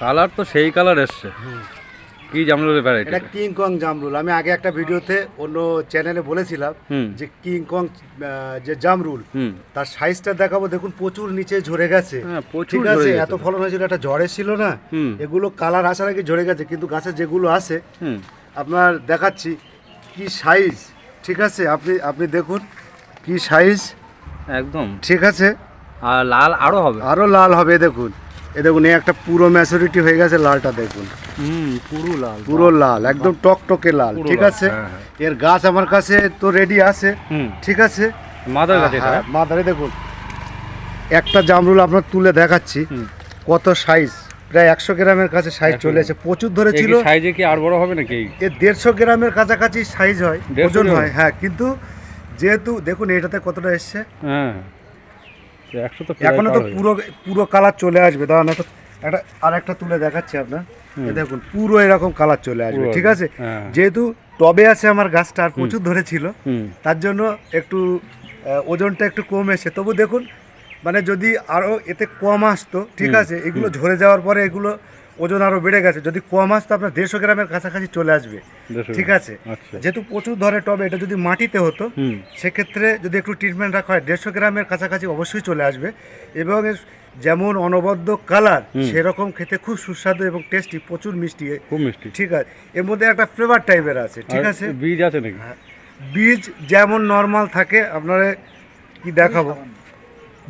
Colour তো সেই colour এসছে। কি জামরুলের ভ্যারাইটি এটা কিং কং জামরুল। আমি আগে একটা ভিডিওতে অন্য চ্যানেলে বলেছিলাম। যে কিং কং যে জামরুল হুম। তার সাইজটা দেখাবো। দেখুন প্রচুর নিচে ঝরে গেছে। হ্যাঁ, প্রচুর ঠিক আছে গেছে। এত ফলন হয়েছিল একটা ঝড়ে ছিল না? এগুলো কালার আসার আগে ঝরে গেছে কিন্তু গাছে যেগুলো আছে হুম। আপনার দেখাচ্ছি কি সাইজ ঠিক আছে? আপনি আপনি দেখুন কি সাইজ একদম। ঠিক আছে? আর লাল আরও হবে। আরও লাল হবে দেখুন। এ দেখুন এই একটা পুরো ম্যাচুরিটি হয়ে গেছে লালটা দেখুন। হুম পুরো লাল। পুরো লাল একদম টকটকে লাল ঠিক আছে? হ্যাঁ, হ্যাঁ। এর গাছ আমার কাছে তো রেডি আছে হুম। ঠিক আছে? মাদার হ্যাঁ, মাদারে দেখুন। একটা জামরুল আপনার তুলে দেখাচ্ছি। কত সাইজ প্রায় একশো গ্রামের কাছে সাইজ চলে এসে প্রচুর ধরেছিল। সাইজে কি আর বড় হবে নাকি? এই? এ দেড়শো গ্রামের কাছাকাছি সাইজ হয়। ওজন হয় হ্যাঁ কিন্তু যেহেতু দেখুন এটাতে কতটা এসছে? হ্যাঁ। এখনও তো পুরো পুরো কালার চলে আসবে। দাঁড়ান একটা একটা আর একটা তুলে দেখাচ্ছি আপনার। দেখুন পুরো এরকম কালার চলে আসবে ঠিক আছে? হ্যাঁ। যেহেতু টবে আছে আমার গাছটা আর প্রচুর ধরেছিল তার জন্য একটু ওজনটা একটু কম এসে তবু দেখুন মানে যদি আরও এতে কম আসতো ঠিক আছে? এগুলো ঝরে যাওয়ার পরে এগুলো ওজন আরও বেড়ে গেছে। যদি কম আসতো আপনার দেড়শো গ্রামের কাছাকাছি চলে আসবে। ঠিক আছে? আচ্ছা। যেহেতু প্রচুর ধরে টবে এটা যদি মাটিতে হতো সেক্ষেত্রে যদি একটু ট্রিটমেন্ট রাখা হয় দেড়শো গ্রামের কাছাকাছি অবশ্যই চলে আসবে। এবং যেমন অনবদ্য কালার সেরকম খেতে খুব সুস্বাদু এবং টেস্টি প্রচুর মিষ্টি। খুব মিষ্টি। ঠিক আছে? এর মধ্যে একটা ফ্লেভার টাইপের আছে। ঠিক আছে? বীজ আছে নাকি? বীজ যেমন নর্মাল থাকে আপনারা কি দেখাবো?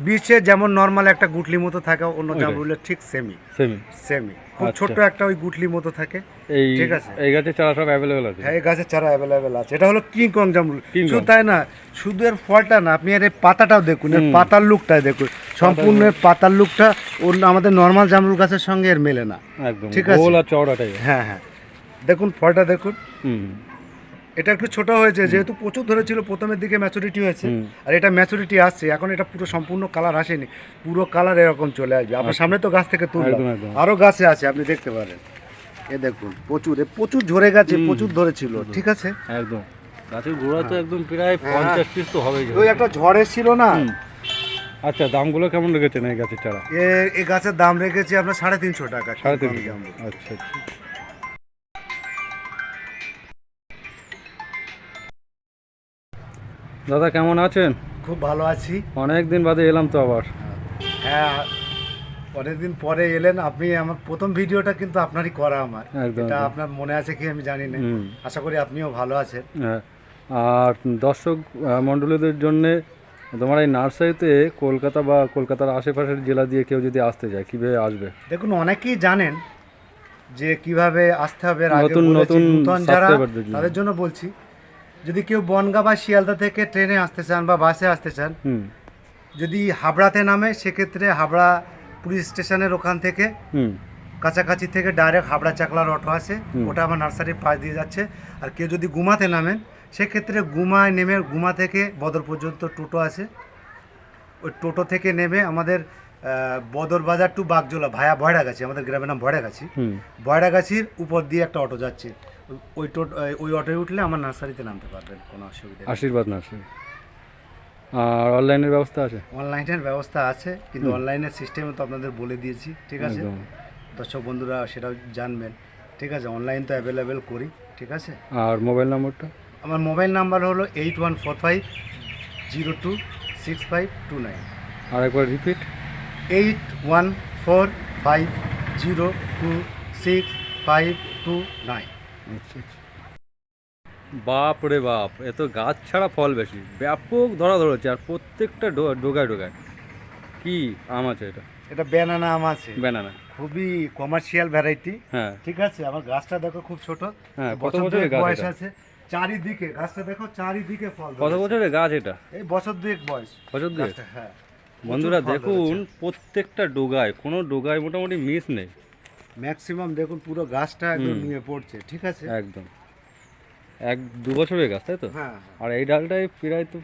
বীজে যেমন নর্মাল একটা গুটলি মতো থাকে অন্য। জামরুলের ঠিক সেমি সেমি সেমি খুব আচ্ছা। ছোট্ট একটা ওই গুটলি মতো থাকে। এই ঠিক আছে। এই গাছের চারা সব অ্যাভেলেবেল আছে? হ্যাঁ এই গাছের চারা অ্যাভেলেবেল আছে। এটা হলো কিং কং জামরুল। শুধু তাই না শুধু এর ফলটা না আপনি এর এই পাতাটাও দেখুন এর পাতার লুকটা দেখুন। সম্পূর্ণ এর পাতার লুকটা অন্য আমাদের নর্মাল জামরুল গাছের সঙ্গে এর মেলে না। একদম। ঠিক আছে। গোল আর চওড়াটাই। হ্যাঁ হ্যাঁ। দেখুন ফলটা দেখুন। হুম। এটা একটু ছোট হয়েছে যেহেতু প্রচুর ধরেছিল প্রথমের দিকে ম্যাচুরিটি হয়েছে আর এটা ম্যাচুরিটি আসছে এখন এটা পুরো সম্পূর্ণ কালার আসেনি পুরো কালার এরকম চলে আসবে। আপনার সামনে তো গাছ থেকে তুললাম। একদম, একদম। আরও গাছে আছে আপনি দেখতে পারেন। এ দেখুন প্রচুর এ প্রচুর ঝরে গেছে প্রচুর ধরেছিল ঠিক আছে? একদম। গাছের গোড়া তো একদম প্রায় পঞ্চাশ পিস তো হবেই। ওই একটা ঝড় ছিল না। আচ্ছা দামগুলো কেমন রেখেছেন এই গাছের চারা? এ এই গাছের দাম রেখেছি আপনার সাড়ে তিনশো টাকা। সাড়ে তিন কিং কং জামরুল। আচ্ছা আচ্ছা। দাদা কেমন আছেন? খুব ভালো আছি। অনেক দিন বাদে এলাম তো আবার। হ্যাঁ অনেকদিন পরে এলেন। আপনি আমার প্রথম ভিডিওটা কিন্তু আপনারই করা আমার। এটা আপনার মনে আছে কি আমি জানি না। আশা করি আপনিও ভালো আছেন। হ্যাঁ, আর দর্শক মণ্ডলীদের জন্যে তোমার এই নার্সারিতে কলকাতা বা কলকাতার আশেপাশের জেলা দিয়ে কেউ যদি আসতে যায় কীভাবে আসবে? দেখুন অনেকেই জানেন যে কীভাবে আসতে হবে। নতুন নতুন যারা তাদের জন্য বলছি যদি কেউ বনগা বা শিয়ালদা থেকে ট্রেনে আসতে চান বা বাসে আসতে চান যদি হাবড়াতে নামে সেক্ষেত্রে হাবড়া পুলিশ স্টেশনের ওখান থেকে কাছাকাছি থেকে ডাইরেক্ট হাবড়া চাকলার অটো আছে ওটা আমার নার্সারির পাশ দিয়ে যাচ্ছে। আর কেউ যদি গুমাতে নামেন সেক্ষেত্রে গুমায় নেমে গুমা থেকে বদর পর্যন্ত টোটো আছে। ওই টোটো থেকে নেমে আমাদের বদর বাজার টু বাগজোলা ভায়া ভয়রাগাছি আমাদের গ্রামের নাম ভয়রাগাছি। হুম। ভয়রাগাছির উপর দিয়ে একটা অটো যাচ্ছে। ওই- ওই ওই অটোয় উঠলে আমার নার্সারিতে নামতে পারবেন কোনো অসুবিধা নেই। আশীর্বাদ নার্সারি। আর অনলাইনের ব্যবস্থা আছে? অনলাইনের ব্যবস্থা আছে কিন্তু অনলাইনের সিস্টেম তো আপনাদের বলে দিয়েছি ঠিক আছে? একদম। দর্শক বন্ধুরা সেটাও জানবেন ঠিক আছে? অনলাইন তো অ্যাভেলেবেল করি ঠিক আছে? আর মোবাইল নম্বরটা? আমার মোবাইল নাম্বার হলো eight one four five zero two six five two nine. আর একবার repeat. Eight one four five zero two six five two nine. বাপ রে বাপ এত গাছ ছাড়া ফল বেশি। ব্যাপক ধরা ধরেছে আর প্রত্যেকটা ডোগায় ডোগায়। কি আম আছে এটা? এটা ব্যানানা আম আছে। ব্যানানা খুবই কমার্শিয়াল ভ্যারাইটি হ্যাঁ। ঠিক আছে? আমার গাছটা দেখো খুব ছোট। হ্যাঁ, কত বছর বছরের গাছ বয়স আছে। চারিদিকে গাছটা দেখো চারিদিকে ফল কত বছরের গাছ এটা? এই বছর দুয়েক বয়স। বছর দুয়েক? হ্যাঁ। বন্ধুরা দেখুন প্রত্যেকটা ডোগায় কোনো ডোগায় মোটামুটি মিস নেই। ম্যাক্সিমাম দেখুন পুরো গাছটা একদম নিয়ে পড়ছে ঠিক আছে? একদম। এক দু বছরের গাছ তাই তো? হ্যাঁ আর এই ডালটায় প্রায় তো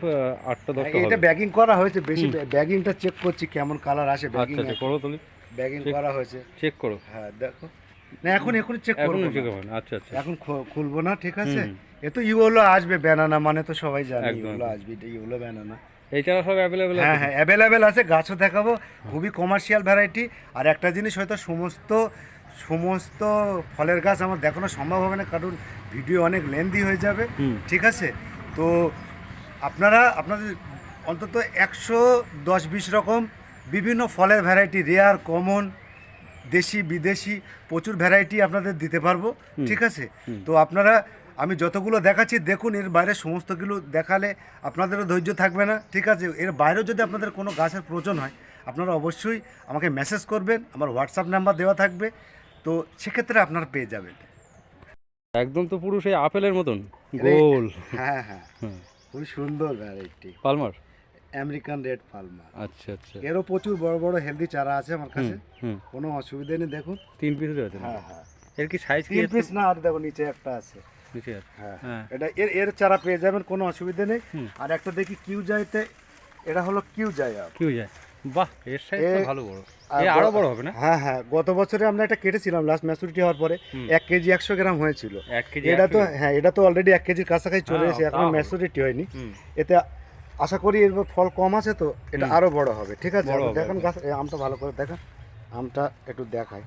আটটা দশটা এটা ব্যাগিং করা হয়েছে বেশি ব্যাগিংটা চেক করছি কেমন কালার আসে আচ্ছা ব্যাগিং আচ্ছা করো তুমি ব্যাগিং করা হয়েছে। চেক করো। হ্যাঁ দেখো। না এখন এখন চেক এখন না। আচ্ছা আচ্ছা। এখন খুলবো না ঠিক আছে? এ তো ইউলো আসবে ব্যানানা মানে তো সবাই জানে ইউলো আসবে এটা ইউলো ব্যানানা এই চারা সব অ্যাভেলেবেল হ্যাঁ হ্যাঁ অ্যাভেলেবেল আছে গাছও দেখাবো। খুবই কমার্শিয়াল ভ্যারাইটি আর একটা জিনিস হয়তো সমস্ত সমস্ত ফলের গাছ আমার দেখানো সম্ভব হবে না কারণ ভিডিও অনেক লেন্দি হয়ে যাবে। ঠিক আছে? তো আপনারা আপনাদের অন্তত একশো দশ বিশ রকম বিভিন্ন ফলের ভ্যারাইটি রেয়ার কমন দেশি বিদেশি প্রচুর ভ্যারাইটি আপনাদের দিতে পারব। ঠিক আছে? তো আপনারা আমি যতগুলো দেখাচ্ছি দেখুন এর বাইরে সমস্তগুলো দেখালে আপনাদেরও ধৈর্য থাকবে না। ঠিক আছে? এর বাইরেও যদি আপনাদের কোনো গাছের প্রয়োজন হয় আপনারা অবশ্যই আমাকে মেসেজ করবেন আমার হোয়াটসঅ্যাপ নাম্বার দেওয়া থাকবে। তো সেক্ষেত্রে আপনারা পেয়ে যাবেন একদম তো পুরো সেই আপেলের মতন। গোল। হ্যাঁ হ্যাঁ। হুম। খুবই সুন্দর variety Palmer? American red Palmer আচ্ছা আচ্ছা। এরও প্রচুর বড় বড় হেলদি চারা আছে আমার কাছে। কোনো অসুবিধা নেই দেখুন। তিন পিস রয়েছে হ্যাঁ হ্যাঁ। এর কি সাইজ কি তিন পিস না আর দেখো নিচে একটা আছে। নিচে হ্যাঁ। হ্যাঁ। এটা এর এর চারা পেয়ে যাবেন কোনো অসুবিধা নেই। আর একটা দেখি কিউ যাইতে এটা হলো কিউ যায় কিউ যায় বাহ এর সাইজ তো এ- ভালো বড়। এ আরও বড়- বড় হবে না? হ্যাঁ হ্যাঁ গত বছরে আমরা একটা কেটেছিলাম লাস্ট ম্যাচুরিটি হওয়ার পরে এক কেজি একশো গ্রাম হয়েছিল। এটা তো হ্যাঁ এটা তো অলরেডি এক কেজির কাছাকাছি চলে হ্যাঁ, এসেছে এখন ম্যাচুরিটি হয়নি। এতে আশা করি এর ফল কম আছে তো এটা। আরও বড় হবে ঠিক আছে? দেখেন। গাছ আমটা ভালো করে দেখেন আমটা একটু দেখাই।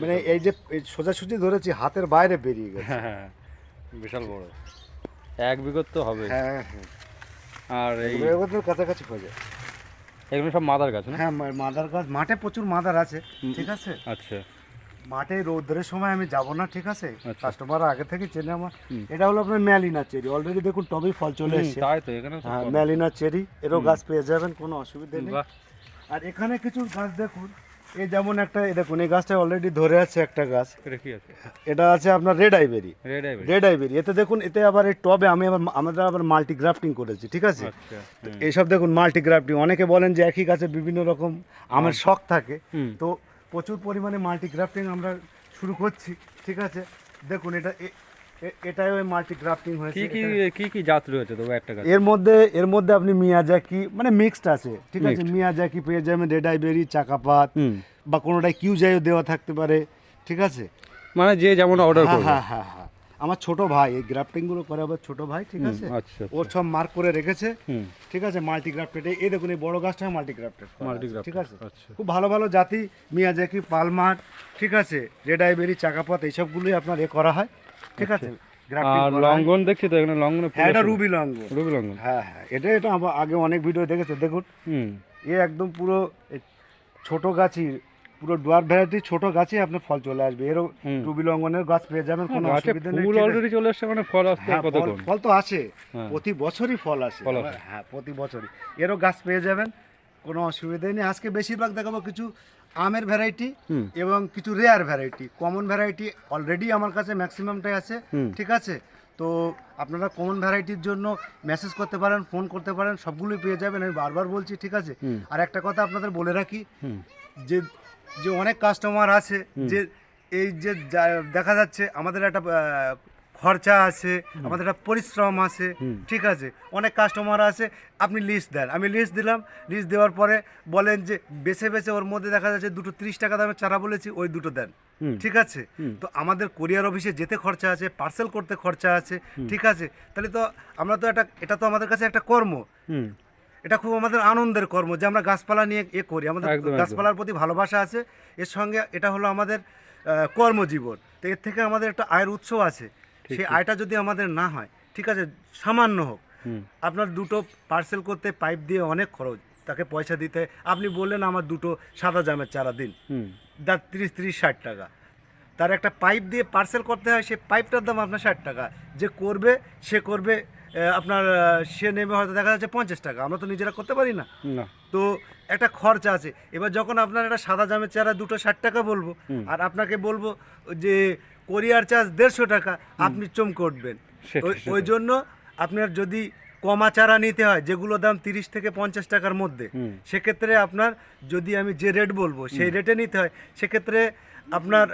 মানে এই যে সোজাসুজি ধরেছি হাতের বাইরে বেরিয়ে গেছে। হ্যাঁ হ্যাঁ বিশাল বড়। এক বিঘত তো হবে। হ্যাঁ হ্যাঁ। আর এই কাছাকাছি হয়ে যায়। এগুলো সব মাদার গাছ না? হ্যাঁ মাদার গাছ মাঠে প্রচুর মাদার আছে ঠিক আছে? আচ্ছা। মাঠে রোদ্রের সময় আমি যাব না ঠিক আছে? আচ্ছা। কাস্টমার আগে থেকে চেনে আমার। এটা হলো আপনার ম্যালিনা চেরি। অলরেডি দেখুন টবেই ফল চলে এসেছে। তাই তো এখানে হ্যাঁ। ম্যালিনা চেরি এরও গাছ পেয়ে যাবেন কোনো অসুবিধা নেই। আর এখানে কিছু গাছ দেখুন এই যেমন একটা দেখুন এই গাছটা অলরেডি ধরে আছে একটা গাছ। এটা আছে? আপনার রেড আইবেরি রেড আইবেরি এতে দেখুন এতে আবার এই টবে আমি আবার আমাদের আবার মাল্টি গ্রাফটিং করেছি ঠিক আছে? আচ্ছা এইসব দেখুন মাল্টি গ্রাফটিং অনেকে বলেন যে একই গাছে বিভিন্ন রকম আমের শখ থাকে। তো প্রচুর পরিমাণে মাল্টি গ্রাফটিং আমরা শুরু করছি ঠিক আছে? দেখুন এটা এ- এ- এটাই ওই মাল্টি গ্রাফটিং হয়েছে কি কি কি কি জাত রয়েছে তবু একটা গাছ? এর মধ্যে এর মধ্যে আপনি মিয়াজাকি মানে মিক্সড আছে ঠিক আছে। মিয়াজাকি পেয়ে যাবেন রেড আইবেরি চাকাপাত বা কোনোটাই কিউ যাইও দেওয়া থাকতে পারে ঠিক আছে? মানে যে যেমন অর্ডার হ্যাঁ করবে। হ্যাঁ হ্যাঁ হ্যাঁ। আমার ছোট ভাই এই গ্রাফটিংগুলো করে আবার ছোট ভাই ঠিক আছে? আচ্ছা ওর সব মার্ক করে রেখেছে ঠিক আছে? মাল্টি গ্রাফটেড এই দেখুন এই বড় গাছটা মাল্টি গ্রাফটেড Multi-grafted, ঠিক আছে? আচ্ছা। খুব ভালো ভালো জাতি মিয়াজাকি পালমার ঠিক আছে? রেড আইবেরি চাকাপাত এইসবগুলোই আপনার এ করা হয়। ঠিক আছে? আর লঙ্ঘন দেখছি তো এখানে লঙ্ঘনে হ্যাঁ এটা রুবি লঙ্গ রুবি লঙ্ঘন। হ্যাঁ হ্যাঁ এটা এটা আগে অনেক ভিডিও দেখেছে দেখুন। এ একদম পুরো ছোট গাছই পুরো ডুয়ার ভ্যারাইটি ছোট গাছে আপনার ফল চলে আসবে। এরও লঙ্ঘনের গাছ পেয়ে যাবেন কোনো অসুবিধা নেই ফুল অলরেডি চলে আসছে মানে ফল কত ফল- তো আসে। প্রতি বছরই ফল আসে। ফল আসে। হ্যাঁ প্রতি বছরই। এরও গাছ পেয়ে যাবেন কোনো অসুবিধা নেই। আজকে বেশিরভাগ দেখাবো কিছু আমের ভ্যারাইটি। এবং কিছু rare variety common variety already আমার কাছে ম্যাক্সিমামটাই আছে ঠিক আছে? তো আপনারা কমন ভ্যারাইটির জন্য মেসেজ করতে পারেন ফোন করতে পারেন সবগুলোই পেয়ে যাবেন আমি বারবার বলছি ঠিক আছে? আর একটা কথা আপনাদের বলে রাখি যে যে অনেক কাস্টমার আছে যে এই যে দেখা যাচ্ছে আমাদের একটা খরচা আছে আমাদের একটা পরিশ্রম আছে ঠিক আছে? অনেক কাস্টমার আছে আপনি লিস্ট দেন। আমি লিস্ট দিলাম লিস্ট দেওয়ার পরে বলেন যে বেছে বেছে ওর মধ্যে দেখা যাচ্ছে দুটো তিরিশ টাকা দামে চারা বলেছি ওই দুটো দেন। ঠিক আছে? তো আমাদের কোরিয়ার অফিসে যেতে খরচা আছে পার্সেল করতে খরচা আছে ঠিক আছে? তাহলে তো আমরা তো একটা এটা তো আমাদের কাছে একটা কর্ম। এটা খুব আমাদের আনন্দের কর্ম যে আমরা গাছপালা নিয়ে এ করি। আমাদের। গাছপালার প্রতি ভালোবাসা আছে। এর সঙ্গে এটা হলো আমাদের কর্মজীবন। তো এর থেকে আমাদের একটা আয়ের উৎস আছে। সেই আয়টা যদি আমাদের না হয় ঠিক আছে সামান্য হোক। আপনার দুটো পার্সেল করতে পাইপ দিয়ে অনেক খরচ তাকে পয়সা দিতে। আপনি বললেন আমার দুটো সাদা জামের চারা দিন। হুম। দা তিরিশ তিরিশ ষাট টাকা। তার একটা পাইপ দিয়ে পার্সেল করতে হয় সেই পাইপটার দাম আপনার ষাট টাকা। যে করবে সে করবে আপনার সে নেবে হয়তো দেখা যাচ্ছে পঞ্চাশ টাকা। আমরা তো নিজেরা করতে পারি না। না। তো একটা খরচা আছে। এবার যখন আপনার একটা সাদা জামের চারা দুটো ষাট টাকা বলব আর আপনাকে বলব যে কোরিয়ার চার্জ দেড়শো টাকা আপনি চমকে উঠবেন সেটাই, ওই- ওই জন্য আপনার যদি কমা চারা নিতে হয় যেগুলো দাম তিরিশ থেকে পঞ্চাশ টাকার মধ্যে সেক্ষেত্রে আপনার যদি আমি যে রেট বলব সেই রেটে নিতে হয় সেক্ষেত্রে আপনার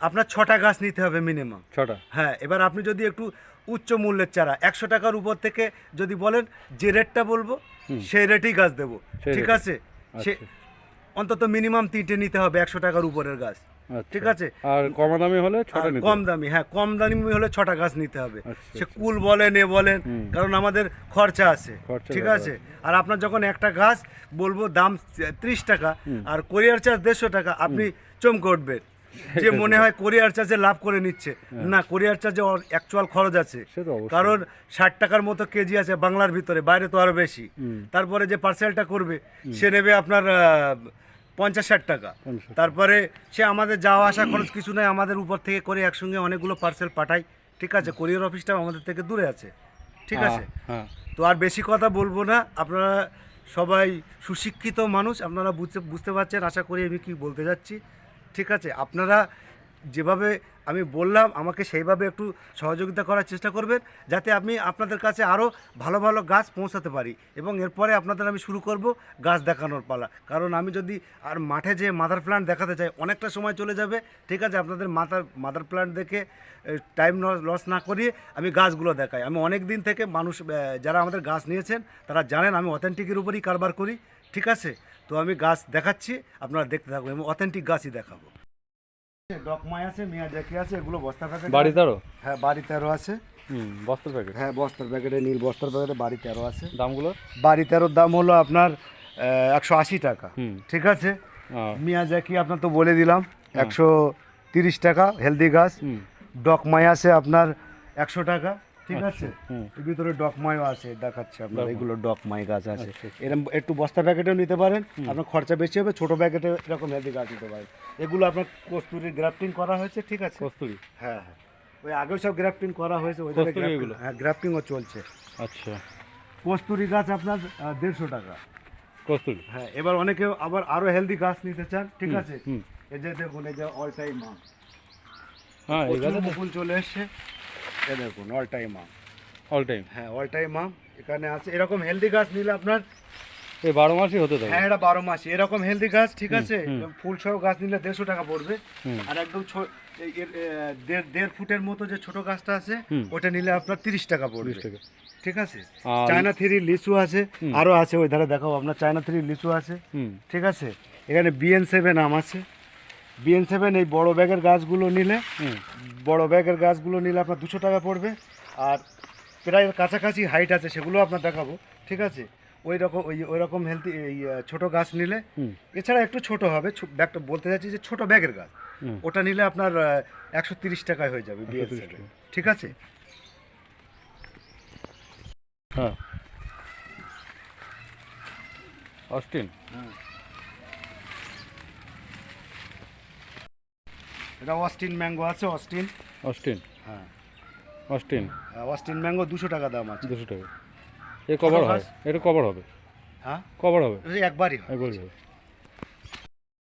আপনার ছটা গাছ নিতে হবে মিনিমাম ছটা? হ্যাঁ এবার আপনি যদি একটু উচ্চ মূল্যের চারা একশো টাকার উপর থেকে যদি বলেন যে রেটটা বলব সেই রেটেই গাছ দেবো। ঠিক আছে? সে আচ্ছা। অন্তত মিনিমাম তিনটে নিতে হবে একশো টাকার উপরের গাছ। ঠিক আছে? আর কম দামি হলে ছটা কম দামি হ্যাঁ কম দামি হলে ছটা গাছ নিতে হবে। আচ্ছা, সে আচ্ছা। কুল বলেন এ বলেন কারণ আমাদের খরচা আছে ঠিক আছে? আর আপনার যখন একটা গাছ বলব দাম ত্রিশ টাকা আর কোরিয়ার চার্জ দেড়শো টাকা আপনি চমকে উঠবেন। যে মনে হয় কোরিয়ার চার্জে লাভ করে নিচ্ছে। না কোরিয়ার চার্জে অ্যাকচুয়াল খরচ আছে। হ্যাঁ। কারণ ষাট টাকার মতো কেজি আছে বাংলার ভিতরে বাইরে তো আরও বেশি। তারপরে যে পার্সেলটা করবে সে নেবে আপনার পঞ্চাশ ষাট টাকা। তারপরে সে আমাদের যাওয়া আসা খরচ কিছু নয় আমাদের উপর থেকে করে একসঙ্গে অনেকগুলো পার্সেল পাঠাই। ঠিক আছে কোরিয়ার অফিসটা আমাদের থেকে দূরে আছে। ঠিক আছে? হ্যাঁ। তো আর বেশি কথা বলব না আপনারা সবাই সুশিক্ষিত মানুষ আপনারা বুঝতে বুঝতে পারছেন আশা করি আমি কি বলতে যাচ্ছি। ঠিক আছে আপনারা যেভাবে আমি বললাম, আমাকে সেইভাবে একটু সহযোগিতা করার চেষ্টা করবেন, যাতে আমি আপনাদের কাছে আরও ভালো ভালো গাছ পৌঁছাতে পারি। এবং এরপরে আপনাদের আমি শুরু করব গাছ দেখানোর পালা। কারণ আমি যদি আর মাঠে যে মাদার প্ল্যান্ট দেখাতে চাই, অনেকটা সময় চলে যাবে। ঠিক আছে, আপনাদের মাথার মাদার প্ল্যান্ট দেখে টাইম লস না করিয়ে আমি গাছগুলো দেখাই। আমি অনেক দিন থেকে মানুষ যারা আমাদের গাছ নিয়েছেন, তারা জানেন আমি অথেন্টিকের উপরই কারবার করি। ঠিক আছে? তো আমি গাছ দেখাচ্ছি, আপনারা দেখতে থাকবেন আমি অথেন্টিক গাছই দেখাবো। ডকমাই আছে মিয়াজাকি আছে এগুলো বস্তা প্যাকেট বাড়ি তেরো হ্যাঁ বাড়ি তেরো আছে। হুম বস্তার প্যাকেট? হ্যাঁ বস্তার প্যাকেটে নীল বস্তার প্যাকেটে বাড়ি তেরো আছে। দামগুলো বাড়ি তেরোর দাম হলো আপনার একশো আশি টাকা। হুম। ঠিক আছে? মিয়া জ্যাকি আপনার তো বলে দিলাম একশো তিরিশ টাকা হেলদি গাছ। ডকমাই আছে আপনার একশো টাকা। ঠিক আছে? এর ভিতরে ডকমাইও আছে দেখাচ্ছে আপনার ডকমাই। এগুলো ডকমাই গাছ আছে। আচ্ছা, আচ্ছা। এরকম একটু বস্তা প্যাকেটেও নিতে পারেন আপনার খরচা বেশি হবে ছোট প্যাকেটে এরকম গাছ নিতে পারেন। এগুলো আপনার কস্তুরির গ্রাফটিং করা হয়েছে ঠিক আছে? কস্তুরি? হ্যাঁ হ্যাঁ। ওই আগেও সব গ্রাফটিং করা হয়েছে ওই হ্যাঁ গ্রাফটিংও চলছে। আচ্ছা। কস্তুরি গাছ আপনার দেড়শো টাকা। কস্তুরি? হ্যাঁ এবার অনেকে আবার আরও হেলদি গাছ নিতে চান ঠিক আছে? হুম। এই যে দেখুন এই যে অল টাইম হ্যাঁ এই গাছ চলে এসছে। এ দেখুন all time mum all time হ্যাঁ অল টাইম মাম এখানে আছে। এরকম হেলদি গাছ নিলে আপনার এই বারো মাসই হতে থাকে। হ্যাঁ এটা বারো মাসি এরকম হেলদি গাছ ঠিক আছে? ফুল সহ গাছ নিলে দেড়শো টাকা পড়বে। আর একদম দেড় দেড় ফুটের মতো যে ছোট গাছটা আছে ওটা নিলে আপনার তিরিশ টাকা পড়বে। ঠিক আছে? চায়না থ্রি লিচু আছে। আরও আছে ওই ধারে দেখাও আপনার চায়না থ্রি লিচু আছে ঠিক আছে? এখানে বিএন সেভেন আম আছে। বিএন সেভেন এই বড় ব্যাগের গাছগুলো নিলে হুম। বড় ব্যাগের গাছগুলো নিলে আপনার দুশো টাকা পড়বে। আর প্রায় কাছাকাছি হাইট আছে সেগুলো আপনার দেখাবো ঠিক আছে? ওই রকম ওই ওই রকম হেলদি এই ছোট গাছ নিলে হুম। এছাড়া একটু ছোট হবে ব্যাগটা বলতে যাচ্ছি যে ছোট ব্যাগের গাছ। হুম। ওটা নিলে আপনার একশো তিরিশ টাকায় হয়ে যাবে বিএন 130 সেভেন ঠিক আছে? হ্যাঁ। অস্টিন? এটা অস্টিন ম্যাঙ্গো আছে অস্টিন। অস্টিন? হ্যাঁ। অস্টিন? আহ, অস্টিন ম্যাঙ্গো দুশো টাকা দাম আছে। দুশো টাকা। এ কভার হয়? এটা কভার হবে? হ্যাঁ? কভার হবে? একবারই হয়। একবারই হবে।